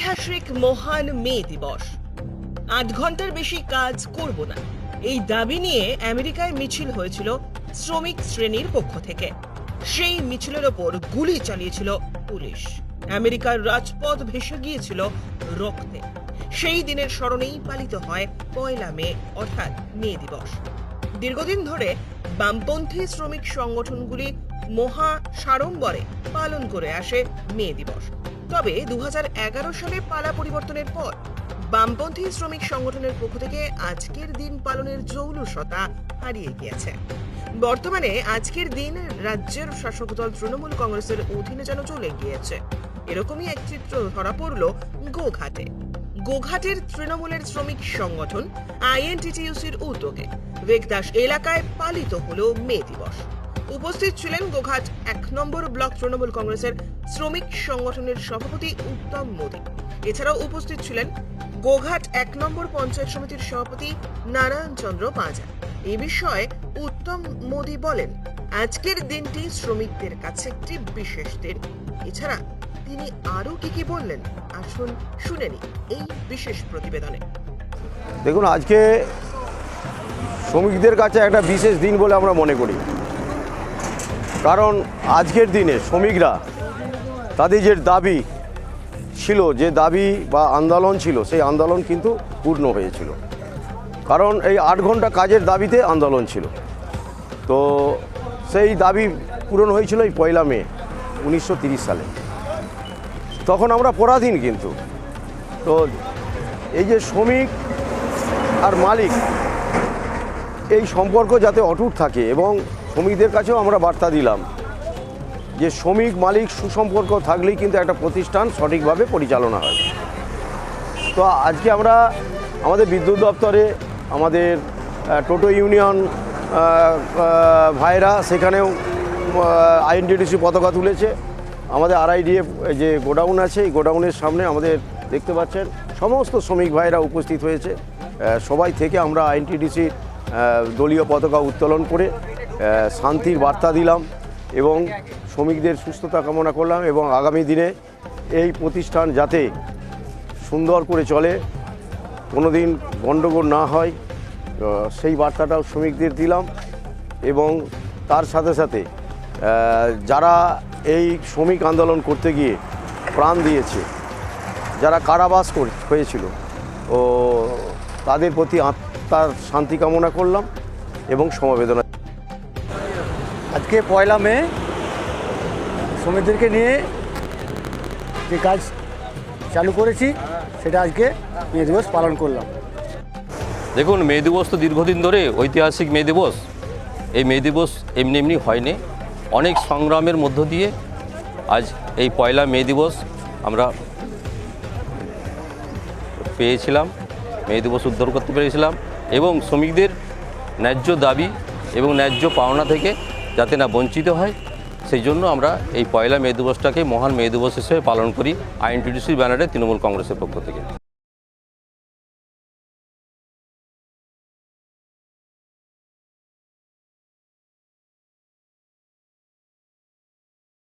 ঐতিহাসিক মহান মে দিবস। আট ঘণ্টার বেশি কাজ করব না। এই দাবি নিয়ে আমেরিকায় মিছিল হয়েছিল শ্রমিক শ্রেণির পক্ষ থেকে। সেই মিছিলের ওপর গুলি চালিয়েছিল পুলিশ। আমেরিকার রাজপথ ভেসে গিয়েছিল রক্তে। সেই দিনের স্মরণেই পালিত হয় পয়লা মে, অর্থাৎ মে দিবস। দীর্ঘদিন ধরে বামপন্থী শ্রমিক সংগঠনগুলি মহা সাড়ম্বরে পালন করে আসে মে দিবস। তবে দুহাজার এগারো সালে পালা পরিবর্তনের পর বামপন্থী শ্রমিক সংগঠনের পক্ষ থেকে আজকের দিন পালনের জৌলুসতা হারিয়ে গিয়েছে। বর্তমানে আজকের দিন রাজ্যের শাসক দল তৃণমূল কংগ্রেসের অধীনে যেন চলে গিয়েছে। এরকমই এক চিত্র ধরা পড়ল গোঘাটে। গোঘাটের তৃণমূলের শ্রমিক সংগঠন আইএনটিটিইউসির উদ্যোগে। বেগদাস এলাকায় পালিত হল মে দিবস। উপস্থিত ছিলেন গোঘাট এক নম্বর ব্লক তৃণমূল কংগ্রেসের শ্রমিক সংগঠনের সভাপতি উত্তম মোদী। এছাড়াও উপস্থিত ছিলেন গোঘাট এক নম্বর পঞ্চায়েত সমিতির সভাপতি নারায়ণ চন্দ্র পাঁজা। এ বিষয়ে উত্তম মোদী বলেন, আজকের দিনটি শ্রমিকদের কাছে একটি বিশেষ দিন। এছাড়া তিনি আরও কি কি বললেন, আসুন শুনে এই বিশেষ প্রতিবেদনে। দেখুন, আজকে শ্রমিকদের কাছে একটা বিশেষ দিন বলে আমরা মনে করি। কারণ আজকের দিনে শ্রমিকরা তাদের যে দাবি ছিল, যে দাবি বা আন্দোলন ছিল, সেই আন্দোলন কিন্তু পূর্ণ হয়েছিল। কারণ এই আট ঘণ্টা কাজের দাবিতে আন্দোলন ছিল। তো সেই দাবি পূরণ হয়েছিল এই পয়লা মে উনিশশো সালে। তখন আমরা পরাধীন কিন্তু। তো এই যে শ্রমিক আর মালিক, এই সম্পর্ক যাতে অটুট থাকে এবং শ্রমিকদের কাছেও আমরা বার্তা দিলাম যে শ্রমিক মালিক সুসম্পর্ক থাকলেই কিন্তু একটা প্রতিষ্ঠান সঠিকভাবে পরিচালনা হয়। তো আজকে আমরা আমাদের বিদ্যুৎ দপ্তরে আমাদের টোটো ইউনিয়ন ভাইরা সেখানেও আইএনটিডিসি পতাকা তুলেছে। আমাদের আরআইডিএফ যে গোডাউন আছে, এই গোডাউনের সামনে আমাদের দেখতে পাচ্ছেন সমস্ত শ্রমিক ভাইরা উপস্থিত হয়েছে। সবাই থেকে আমরা আইএনটিডিসি দলীয় পতাকা উত্তোলন করে শান্তির বার্তা দিলাম এবং শ্রমিকদের সুস্থতা কামনা করলাম এবং আগামী দিনে এই প্রতিষ্ঠান যাতে সুন্দর করে চলে কোনো দিন গণ্ডগোল না হয় সেই বার্তাটাও শ্রমিকদের দিলাম এবং তার সাথে সাথে যারা এই শ্রমিক আন্দোলন করতে গিয়ে প্রাণ দিয়েছে, যারা কারাবাস করে- হয়েছিল, ও তাদের প্রতি আত্মার শান্তি কামনা করলাম এবং সমবেদনা আজকে পয়লা মে, শ্রমিকদেরকে নিয়ে যে কাজ চালু করেছি, সেটা আজকে মে দিবস পালন করলাম। দেখুন, মে দিবস তো দীর্ঘদিন ধরে ঐতিহাসিক মে দিবস। এই মে দিবস এমনি এমনি হয়নি। অনেক সংগ্রামের মধ্য দিয়ে আজ এই পয়লা মে দিবস আমরা পেয়েছিলাম, মে দিবস উদ্ধার করতে পেরেছিলাম এবং শ্রমিকদের ন্যায্য দাবি এবং ন্যায্য পাওনা থেকে যাতে না বঞ্চিত হয়, সেই জন্য আমরা এই পয়লা মে দিবসটাকে মহান মে দিবস হিসেবে পালন করি, আইএনটিডিসির ব্যানারে তৃণমূল কংগ্রেসের পক্ষ থেকে।